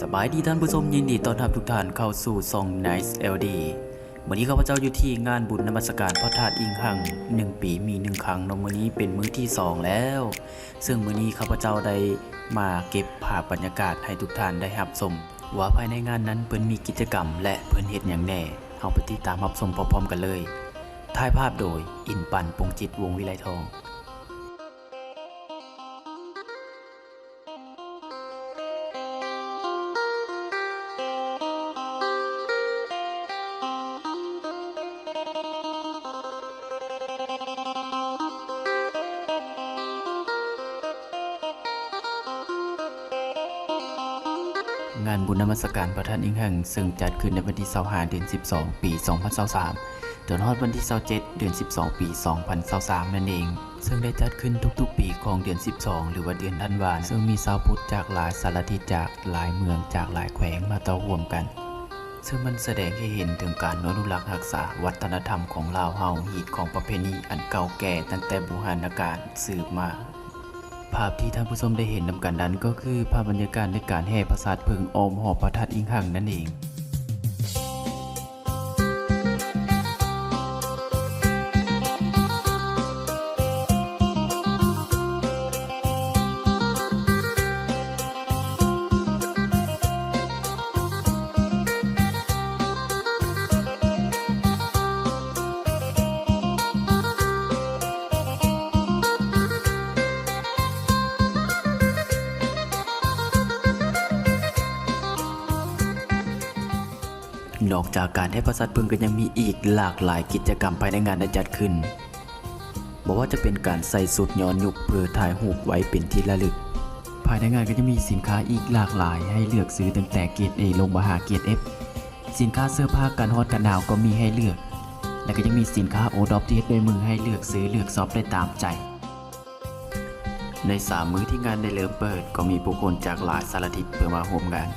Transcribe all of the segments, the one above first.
สบายดีท่านผู้ชมยินดีต้อนรับทุกท่านเข้าสู่ซอง Nice LD วันนี้ข้าพเจ้าอยู่ที่งานบุญนมัสการพระธาตุอิงหังหนึ่งปีมีหนึ่งครั้งนมื้อนี้เป็นมื้อที่สองแล้ว ซึ่งมื้อนี้ข้าพเจ้าได้มาเก็บภาพบรรยากาศให้ทุกท่านได้รับชมว่าภายในงานนั้นเพิ่นมีกิจกรรม และเพิ่นเฮ็ดหยังแน่เอาไปติดตามรับชมพร้อมๆกันเลยถ่ายภาพโดยอินปันปงจิตวงวิไลทอง งานบุญนมัสการพระธาตุอิงหังซึ่งจัดขึ้นในวันที่25เดือน 12 ปี 2023จนฮอดวันที่27เดือน 12 ปี 2023 นั่นเอง ซึ่งได้จัดขึ้นทุกๆ ปีของเดือน 12 หรือว่าเดือนธันวาซึ่งมีชาวพุทธจากหลายสารทิศจากหลายเมืองจากหลายแขวงมาต่อร่วมกัน ซึ่งมันแสดงให้เห็นถึงการอนุรักษ์รักษาวัฒนธรรมของลาวเฮาฮีตของประเพณีอันเก่าแก่ตั้งแต่บูหานการสืบมา ภาพที่ท่านผู้ชมได้เห็นนำกันนั้นก็คือภาพบรรยากาศในการแห่ประสาทเพลิงอมหอบพระธาตุอิงหังนั่นเอง นอกจากการให้ประสาทเพลิงก็ยังมีอีกหลากหลายกิจกรรมภายในงานได้จัดขึ้นบอกว่าจะเป็นการใส่สุดย้อนยุคเพื่อถ่ายรูปไว้เป็นที่ระลึก ภายในงานก็จะมีสินค้าอีกหลากหลาย ให้เลือกซื้อตั้งแต่เกรด A ลงมาหาเกรด F สินค้าเสื้อผ้ากันฮอดกันหนาวก็มีให้เลือก และก็ยังมีสินค้าโอดอปที่เฮ็ดด้วยมือให้เลือกซื้อเลือกซอฟได้ตามใจ ในสามมื้อที่งานได้เริ่มเปิด ก็มีผู้คนจากหลายสารทิศเพื่อมาร่วมงาน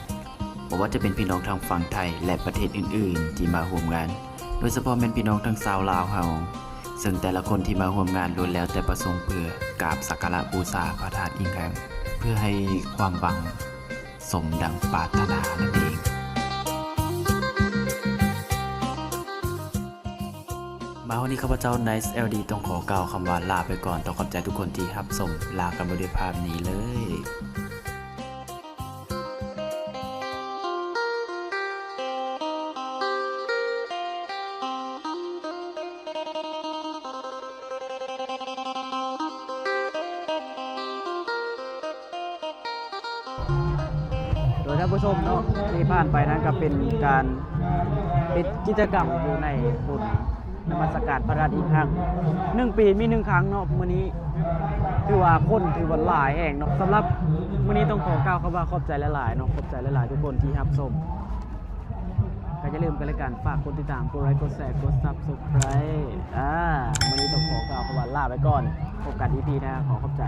บอกว่าจะเป็นพี่น้องทางฝั่งไทยและประเทศอื่นๆ ที่มาร่วมงาน โดยเฉพาะเป็นพี่น้องทางชาวลาวเฮาซึ่งแต่ละคนที่มาร่วมงานล้วนแล้วแต่ประสงค์เพื่อกราบสักการะบูชาพระธาตุอิงแหงเพื่อให้ความหวังสมดังปรารถนานั่นเองมาวันนี้ข้าพเจ้า Nice LD ต้องขอกล่าวคำว่าลาไปก่อน ต้องขอบใจทุกคนที่รับชมลากันไปด้วยภาพนี้เลย ท่านผู้ชมเนาะที่ผ่านไปนั้นก็เป็นการปิดกิจกรรมอยู่ในบุญนมัสการพระราชอีกครั้งหนึ่งปีมีหนึ่งครั้งเนาะมื้อนี้ถือว่าคนถือว่าหลายแห่งเนาะสำหรับมื้อนี้ต้องขอกล่าวคำว่าขอบใจหลายๆเนาะขอบใจหลายๆทุกคนที่รับชมก็อย่าลืมกันเลยกันฝากกดติดตามกดไลค์กดแชร์กด Subscribe อ่ามื้อนี้ต้องขอกล่าวคำว่าลาไปก่อนพบกันอีพีหน้าขอขอบใจ